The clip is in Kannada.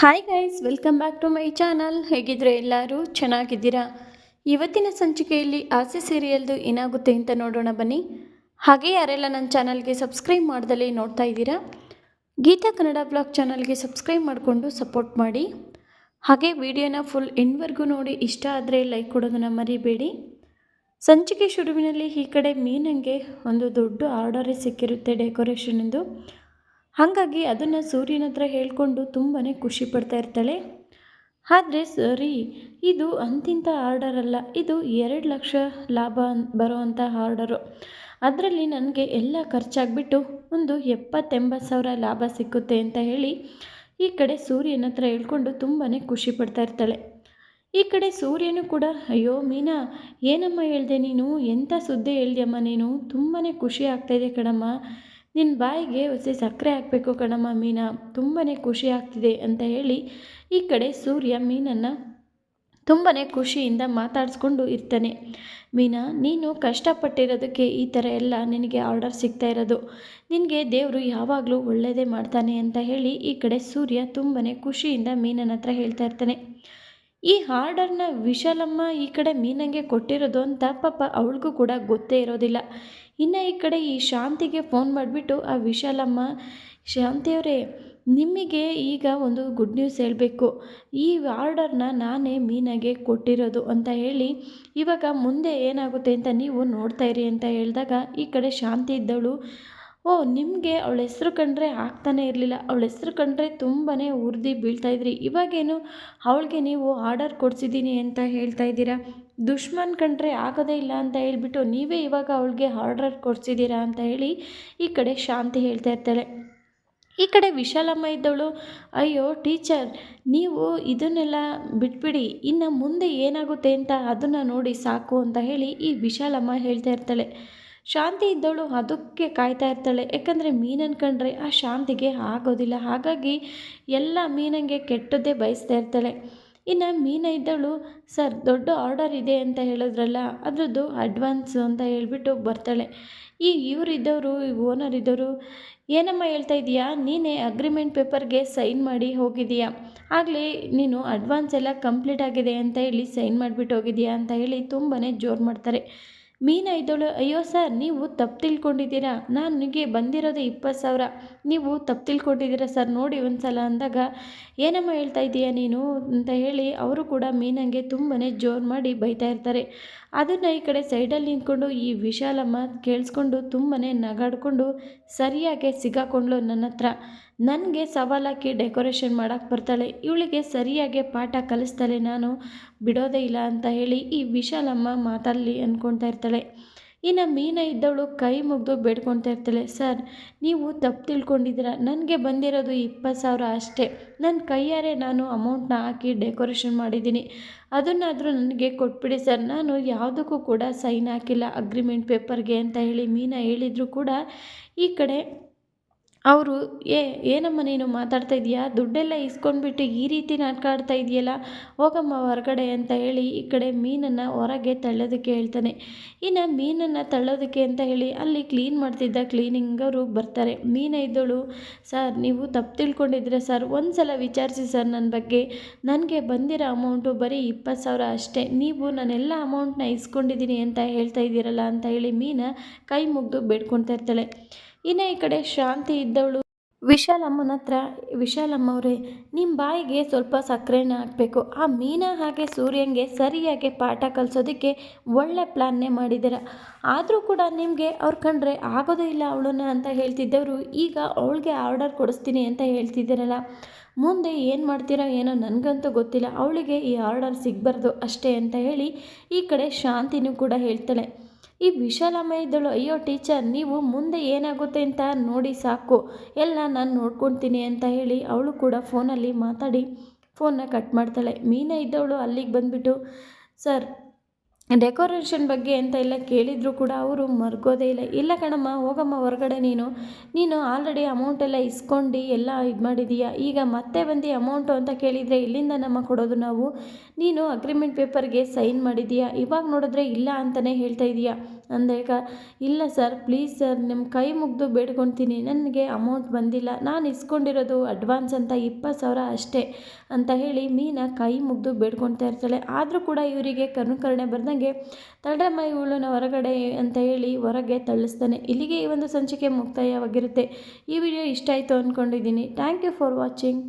Hi guys welcome back to my channel ಹೇಗಿದ್ರೆ ಎಲ್ಲರೂ ಚೆನ್ನಾಗಿದ್ದೀರಾ? ಇವತ್ತಿನ ಸಂಚಿಕೆಯಲ್ಲಿ ಆಸೆ ಸೀರಿಯಲ್ದು ಏನಾಗುತ್ತೆ ಅಂತ ನೋಡೋಣ ಬನ್ನಿ. ಹಾಗೆ ಯಾರೆಲ್ಲ ನನ್ನ ಚಾನಲ್ಗೆ ಸಬ್ಸ್ಕ್ರೈಬ್ ಮಾಡ್ದಲ್ಲಿ ನೋಡ್ತಾ ಇದ್ದೀರಾ, ಗೀತಾ ಕನ್ನಡ ಬ್ಲಾಗ್ ಚಾನಲ್ಗೆ ಸಬ್ಸ್ಕ್ರೈಬ್ ಮಾಡಿಕೊಂಡು ಸಪೋರ್ಟ್ ಮಾಡಿ. ಹಾಗೆ ವಿಡಿಯೋನ ಫುಲ್ ಎಂಡ್ವರೆಗೂ ನೋಡಿ, ಇಷ್ಟ ಆದರೆ ಲೈಕ್ ಕೊಡೋದನ್ನು ಮರಿಬೇಡಿ. ಸಂಚಿಕೆ ಶುರುವಿನಲ್ಲಿ ಈ ಕಡೆ ಮೀನಂಗೆ ಒಂದು ದೊಡ್ಡ ಆರ್ಡರೇ ಸಿಕ್ಕಿರುತ್ತೆ ಡೆಕೋರೇಷನಿಂದು ಹಾಗಾಗಿ ಅದನ್ನು ಸೂರ್ಯನ ಹತ್ರ ಹೇಳಿಕೊಂಡು ತುಂಬಾ ಖುಷಿ ಪಡ್ತಾ ಇರ್ತಾಳೆ. ಆದರೆ ಸರಿ, ಇದು ಅಂತಿಂಥ ಆರ್ಡರ್ ಅಲ್ಲ. ಇದು ಎರಡು ಲಕ್ಷ ಲಾಭ ಬರುವಂಥ ಆರ್ಡರು ಅದರಲ್ಲಿ ನನಗೆ ಎಲ್ಲ ಖರ್ಚಾಗ್ಬಿಟ್ಟು ಒಂದು ಎಪ್ಪತ್ತೆಂಬತ್ತು ಸಾವಿರ ಲಾಭ ಸಿಕ್ಕುತ್ತೆ ಅಂತ ಹೇಳಿ ಈ ಕಡೆ ಸೂರ್ಯನ ಹತ್ರ ಹೇಳ್ಕೊಂಡು ತುಂಬಾ ಖುಷಿ ಪಡ್ತಾ ಇರ್ತಾಳೆ. ಈ ಕಡೆ ಸೂರ್ಯನು ಕೂಡ, ಅಯ್ಯೋ ಮೀನಾ, ಏನಮ್ಮ ಹೇಳ್ದೆ ನೀನು? ಎಂಥ ಸುದ್ದಿ ಹೇಳ್ದೆಯಮ್ಮ ನೀನು? ತುಂಬಾ ಖುಷಿ ಆಗ್ತಾಯಿದೆ ಕಣಮ್ಮ. ನಿನ್ನ ಬಾಯಿಗೆ ಹೊಸ ಸಕ್ಕರೆ ಹಾಕಬೇಕು ಕಣಮ್ಮ ಮೀನಾ ತುಂಬಾ ಖುಷಿ ಆಗ್ತಿದೆ ಅಂತ ಹೇಳಿ ಈ ಕಡೆ ಸೂರ್ಯ ಮೀನನ್ನು ತುಂಬಾ ಖುಷಿಯಿಂದ ಮಾತಾಡಿಸ್ಕೊಂಡು ಇರ್ತಾನೆ. ಮೀನಾ, ನೀನು ಕಷ್ಟಪಟ್ಟಿರೋದಕ್ಕೆ ಈ ಥರ ಎಲ್ಲ ನಿನಗೆ ಆರ್ಡರ್ ಸಿಗ್ತಾ ಇರೋದು. ನಿನಗೆ ದೇವರು ಯಾವಾಗಲೂ ಒಳ್ಳೆಯದೇ ಮಾಡ್ತಾನೆ ಅಂತ ಹೇಳಿ ಈ ಕಡೆ ಸೂರ್ಯ ತುಂಬಾ ಖುಷಿಯಿಂದ ಮೀನನ ಹತ್ರ ಹೇಳ್ತಾ ಇರ್ತಾನೆ. ಈ ಆರ್ಡರ್ನ ವಿಶಾಲಮ್ಮ ಈ ಕಡೆ ಮೀನಂಗೆ ಕೊಟ್ಟಿರೋದು ಅಂತ ಪಾಪ ಅವಳಿಗೂ ಕೂಡ ಗೊತ್ತೇ ಇರೋದಿಲ್ಲ. ಇನ್ನು ಈ ಕಡೆ ಈ ಶಾಂತಿಗೆ ಫೋನ್ ಮಾಡಿಬಿಟ್ಟು ಆ ವಿಶಾಲಮ್ಮ, ಶಾಂತಿಯವರೇ ನಿಮಗೆ ಈಗ ಒಂದು ಗುಡ್ ನ್ಯೂಸ್ ಹೇಳಬೇಕು. ಈ ಆರ್ಡರ್ನ ನಾನೇ ಮೀನಾಗೆ ಕೊಟ್ಟಿರೋದು ಅಂತ ಹೇಳಿ, ಇವಾಗ ಮುಂದೆ ಏನಾಗುತ್ತೆ ಅಂತ ನೀವು ನೋಡ್ತಾ ಇರಿ ಅಂತ ಹೇಳಿದಾಗ ಈ ಕಡೆ ಶಾಂತಿ ಇದ್ದವಳು ಓ, ನಿಮಗೆ ಅವಳ ಹೆಸರು ಕಂಡ್ರೆ ಆಗ್ತಾನೆ ಇರಲಿಲ್ಲ. ಅವಳ ಹೆಸರು ಕಂಡ್ರೆ ತುಂಬಾ ಉರ್ದಿ ಬೀಳ್ತಾಯಿದ್ರಿ ಇವಾಗೇನು ಅವಳಿಗೆ ನೀವು ಆರ್ಡರ್ ಕೊಡಿಸಿದ್ದೀನಿ ಅಂತ ಹೇಳ್ತಾ ಇದ್ದೀರಾ? ದುಶ್ಮನ್ ಕಂಡ್ರೆ ಆಗೋದೇ ಇಲ್ಲ ಅಂತ ಹೇಳ್ಬಿಟ್ಟು ನೀವೇ ಇವಾಗ ಅವಳಿಗೆ ಆರ್ಡರ್ ಕೊಡ್ಸಿದ್ದೀರಾ ಅಂತ ಹೇಳಿ ಈ ಕಡೆ ಶಾಂತಿ ಹೇಳ್ತಾ ಇರ್ತಾಳೆ. ಈ ಕಡೆ ವಿಶಾಲಮ್ಮ ಇದ್ದವಳು, ಅಯ್ಯೋ ಟೀಚರ್, ನೀವು ಇದನ್ನೆಲ್ಲ ಬಿಟ್ಬಿಡಿ, ಇನ್ನು ಮುಂದೆ ಏನಾಗುತ್ತೆ ಅಂತ ಅದನ್ನು ನೋಡಿ ಸಾಕು ಅಂತ ಹೇಳಿ ಈ ವಿಶಾಲಮ್ಮ ಹೇಳ್ತಾ ಇರ್ತಾಳೆ. ಶಾಂತಿ ಇದ್ದವಳು ಅದಕ್ಕೆ ಕಾಯ್ತಾ ಇರ್ತಾಳೆ. ಯಾಕಂದರೆ ಮೀನನ್ನು ಕಂಡ್ರೆ ಆ ಶಾಂತಿಗೆ ಆಗೋದಿಲ್ಲ. ಹಾಗಾಗಿ ಎಲ್ಲ ಮೀನಂಗೆ ಕೆಟ್ಟದ್ದೇ ಬಯಸ್ತಾ ಇರ್ತಾಳೆ. ಇನ್ನು ಮೀನ ಇದ್ದಳು, ಸರ್, ದೊಡ್ಡ ಆರ್ಡರ್ ಇದೆ ಅಂತ ಹೇಳಿದ್ರಲ್ಲ, ಅದರದ್ದು ಅಡ್ವಾನ್ಸ್ ಅಂತ ಹೇಳಿಬಿಟ್ಟು ಬರ್ತಾಳೆ. ಈ ಇವರಿದ್ದವರು ಓನರ್ ಇದ್ದವರು, ಏನಮ್ಮ ಹೇಳ್ತಾ ಇದೀಯಾ? ನೀನೇ ಅಗ್ರಿಮೆಂಟ್ ಪೇಪರ್ಗೆ ಸೈನ್ ಮಾಡಿ ಹೋಗಿದೀಯಾ ಆಗಲೇ ನೀನು ಅಡ್ವಾನ್ಸ್ ಎಲ್ಲ ಕಂಪ್ಲೀಟ್ ಆಗಿದೆ ಅಂತ ಹೇಳಿ ಸೈನ್ ಮಾಡಿಬಿಟ್ಟು ಹೋಗಿದೀಯಾ ಅಂತ ಹೇಳಿ ತುಂಬಾ ಜೋರು ಮಾಡ್ತಾರೆ. ಮೀನಾ ಇದ್ದಳು, ಅಯ್ಯೋ ಸರ್, ನೀವು ತಪ್ಪು ತಿಳ್ಕೊಂಡಿದ್ದೀರಾ? ನನಗೆ ಬಂದಿರೋದು ಇಪ್ಪತ್ತು ಸಾವಿರ. ನೀವು ತಪ್ಪು ತಿಳ್ಕೊಂಡಿದ್ದೀರಾ ಸರ್? ನೋಡಿ ಒಂದು ಸಲ ಅಂದಾಗ, ಏನಮ್ಮ ಹೇಳ್ತಾ ಇದ್ದೀಯಾ ನೀನು? ಅಂತ ಹೇಳಿ ಅವರು ಕೂಡ ಮೀನಂಗೆ ತುಂಬಾ ಜೋರು ಮಾಡಿ ಬೈತಾ ಇರ್ತಾರೆ. ಅದನ್ನು ಈ ಕಡೆ ಸೈಡಲ್ಲಿ ನಿಂತ್ಕೊಂಡು ಈ ವಿಶಾಲಮ್ಮ ಕೇಳಿಸ್ಕೊಂಡು ತುಂಬಾ ನಗಾಡಿಕೊಂಡು, ಸರಿಯಾಗಿ ಸಿಗಾಕೊಂಡ್ಳು ನನ್ನ ಹತ್ರ ನನಗೆ ಸವಾಲಾಕಿ ಡೆಕೋರೇಷನ್ ಮಾಡೋಕ್ಕೆ ಬರ್ತಾಳೆ. ಇವಳಿಗೆ ಸರಿಯಾಗಿ ಪಾಠ ಕಲಿಸ್ತಾಳೆ. ನಾನು ಬಿಡೋದೇ ಇಲ್ಲ ಅಂತ ಹೇಳಿ ಈ ವಿಶಾಲಮ್ಮ ಮಾತಾಡಲಿ ಅಂದ್ಕೊಳ್ತಾ ಇರ್ತಾಳೆ. ಇನ್ನು ಮೀನ ಇದ್ದವಳು ಕೈ ಮುಗಿದು ಬೇಡ್ಕೊಳ್ತಾ ಇರ್ತಾಳೆ. ಸರ್, ನೀವು ತಪ್ಪು ತಿಳ್ಕೊಂಡಿದ್ದೀರ? ನನಗೆ ಬಂದಿರೋದು ಇಪ್ಪತ್ತು ಸಾವಿರ ಅಷ್ಟೇ. ನನ್ನ ಕೈಯಾರೆ ನಾನು ಅಮೌಂಟ್ನ ಹಾಕಿ ಡೆಕೋರೇಷನ್ ಮಾಡಿದ್ದೀನಿ. ಅದನ್ನಾದರೂ ನನಗೆ ಕೊಟ್ಬಿಡಿ ಸರ್. ನಾನು ಯಾವುದಕ್ಕೂ ಕೂಡ ಸೈನ್ ಹಾಕಿಲ್ಲ. ಅಗ್ರಿಮೆಂಟ್ ಪೇಪರ್ಗೆ ಅಂತ ಹೇಳಿ ಮೀನ ಹೇಳಿದರೂ ಕೂಡ ಈ ಕಡೆ ಅವರು, ಏ, ಏನಮ್ಮ ನೀನು ಮಾತಾಡ್ತಾ ಇದೀಯಾ? ದುಡ್ಡೆಲ್ಲ ಇಸ್ಕೊಂಡ್ಬಿಟ್ಟು ಈ ರೀತಿ ನಾಟಕ ಆಡ್ತಾ ಇದೆಯಲ್ಲ? ಹೋಗಮ್ಮ ಹೊರಗಡೆ ಅಂತ ಹೇಳಿ ಈ ಕಡೆ ಮೀನನ್ನು ಹೊರಗೆ ತಳ್ಳೋದಕ್ಕೆ ಹೇಳ್ತಾನೆ. ಇನ್ನು ಮೀನನ್ನು ತಳ್ಳೋದಕ್ಕೆ ಅಂತ ಹೇಳಿ ಅಲ್ಲಿ ಕ್ಲೀನ್ ಮಾಡ್ತಿದ್ದ ಕ್ಲೀನಿಂಗ್ ಅವರು ಬರ್ತಾರೆ. ಮೀನ ಇದ್ದಳು, ಸರ್, ನೀವು ತಪ್ಪು ತಿಳ್ಕೊಂಡಿದ್ರೆ ಸರ್? ಒಂದು ಸಲ ವಿಚಾರಿಸಿ ಸರ್ ನನ್ನ ಬಗ್ಗೆ. ನನಗೆ ಬಂದಿರೋ ಅಮೌಂಟು ಬರೀ ಇಪ್ಪತ್ತು ಸಾವಿರ ಅಷ್ಟೇ. ನೀವು ನಾನೆಲ್ಲ ಅಮೌಂಟನ್ನ ಇಸ್ಕೊಂಡಿದ್ದೀನಿ ಅಂತ ಹೇಳ್ತಾ ಇದ್ದೀರಲ್ಲ ಅಂತ ಹೇಳಿ ಮೀನ ಕೈ ಮುಗ್ದು ಬೇಡ್ಕೊಳ್ತಾ ಇರ್ತಾಳೆ. ಇನ್ನು ಈ ಕಡೆ ಶಾಂತಿ ಇದ್ದವಳು. ವಿಶಾಲಮ್ಮನ ಹತ್ರ ವಿಶಾಲಮ್ಮ ಅವರೇ ನಿಮ್ಮ ಬಾಯಿಗೆ ಸ್ವಲ್ಪ ಸಕ್ಕರೆನ ಹಾಕಬೇಕು. ಆ ಮೀನಾ ಹಾಗೆ ಸೂರ್ಯನಿಗೆ ಸರಿಯಾಗಿ ಪಾಠ ಕಲಿಸೋದಕ್ಕೆ ಒಳ್ಳೆ ಪ್ಲ್ಯಾನ್ನೇ ಮಾಡಿದ್ದೀರ ಆದರೂ ಕೂಡ ನಿಮಗೆ ಅವ್ರು ಕಂಡ್ರೆ ಆಗೋದೇ ಇಲ್ಲ ಅವಳನ್ನ ಅಂತ ಹೇಳ್ತಿದ್ದವರು. ಈಗ ಅವಳಿಗೆ ಆರ್ಡರ್ ಕೊಡಿಸ್ತೀನಿ ಅಂತ ಹೇಳ್ತಿದ್ದೀರಲ್ಲ. ಮುಂದೆ ಏನು ಮಾಡ್ತೀರಾ ಏನೋ ನನಗಂತೂ ಗೊತ್ತಿಲ್ಲ. ಅವಳಿಗೆ ಈ ಆರ್ಡರ್ ಸಿಗಬಾರ್ದು ಅಷ್ಟೇ ಅಂತ ಹೇಳಿ ಈ ಕಡೆ ಶಾಂತಿನೂ ಕೂಡ ಹೇಳ್ತಾಳೆ. ಈ ವಿಶಾಲಮ್ಮ ಇದ್ದಳು ಅಯ್ಯೋ ಟೀಚರ್, ನೀವು ಮುಂದೆ ಏನಾಗುತ್ತೆ ಅಂತ ನೋಡಿ ಸಾಕು. ಎಲ್ಲ ನಾನು ನೋಡ್ಕೊತೀನಿ ಅಂತ ಹೇಳಿ ಅವಳು ಕೂಡ ಫೋನಲ್ಲಿ ಮಾತಾಡಿ ಫೋನ್ನ ಕಟ್ ಮಾಡ್ತಾಳೆ. ಮೀನ ಇದ್ದವಳು ಅಲ್ಲಿಗೆ ಬಂದುಬಿಟ್ಟು, ಸರ್ ಡೆಕೋರೇಷನ್ ಬಗ್ಗೆ ಅಂತ ಎಲ್ಲ ಕೇಳಿದರೂ ಕೂಡ ಅವರು ಮರ್ಗೋದೇ ಇಲ್ಲ. ಇಲ್ಲ ಕಣಮ್ಮ, ಹೋಗಮ್ಮ ಹೊರಗಡೆ ನೀನು. ನೀನು ಆಲ್ರೆಡಿ ಅಮೌಂಟ್ ಎಲ್ಲ ಇಸ್ಕೊಂಡು ಎಲ್ಲ ಇದು ಮಾಡಿದೀಯಾ. ಈಗ ಮತ್ತೆ ಬಂದು ಅಮೌಂಟು ಅಂತ ಕೇಳಿದರೆ ಇಲ್ಲಿಂದ ನಮ್ಮ ಕೊಡೋದು ನಾವು. ನೀನು ಅಗ್ರಿಮೆಂಟ್ ಪೇಪರ್ಗೆ ಸೈನ್ ಮಾಡಿದೀಯಾ. ಇವಾಗ ನೋಡಿದ್ರೆ ಇಲ್ಲ ಅಂತಲೇ ಹೇಳ್ತಾ ಇದೀಯಾ. ಅಂದಾಗ ಇಲ್ಲ ಸರ್, ಪ್ಲೀಸ್ ಸರ್ ನಿಮ್ಮ ಕೈ ಮುಗಿದು ಬೇಡ್ಕೊತೀನಿ. ನನಗೆ ಅಮೌಂಟ್ ಬಂದಿಲ್ಲ. ನಾನು ಇಸ್ಕೊಂಡಿರೋದು ಅಡ್ವಾನ್ಸ್ ಅಂತ ಇಪ್ಪತ್ತು ಸಾವಿರ ಅಷ್ಟೇ ಅಂತ ಹೇಳಿ ಮೀನಾ ಕೈ ಮುಗಿದು ಬೇಡ್ಕೊಳ್ತಾ ಇರ್ತಾಳೆ. ಆದರೂ ಕೂಡ ಇವರಿಗೆ ಕರುಣಕರಣೆ ಬರ್ದಂಗೆ ತಳ್ರಮ್ಮ ಇವಳನ್ನ ಹೊರಗಡೆ ಅಂತ ಹೇಳಿ ಹೊರಗೆ ತಳ್ಳಿಸ್ತಾನೆ. ಇಲ್ಲಿಗೆ ಈ ಒಂದು ಸಂಚಿಕೆ ಮುಕ್ತಾಯವಾಗಿರುತ್ತೆ. ಈ ವಿಡಿಯೋ ಇಷ್ಟ ಆಯಿತು ಅಂದ್ಕೊಂಡಿದ್ದೀನಿ ಥ್ಯಾಂಕ್ ಯು ಫಾರ್ ವಾಚಿಂಗ್.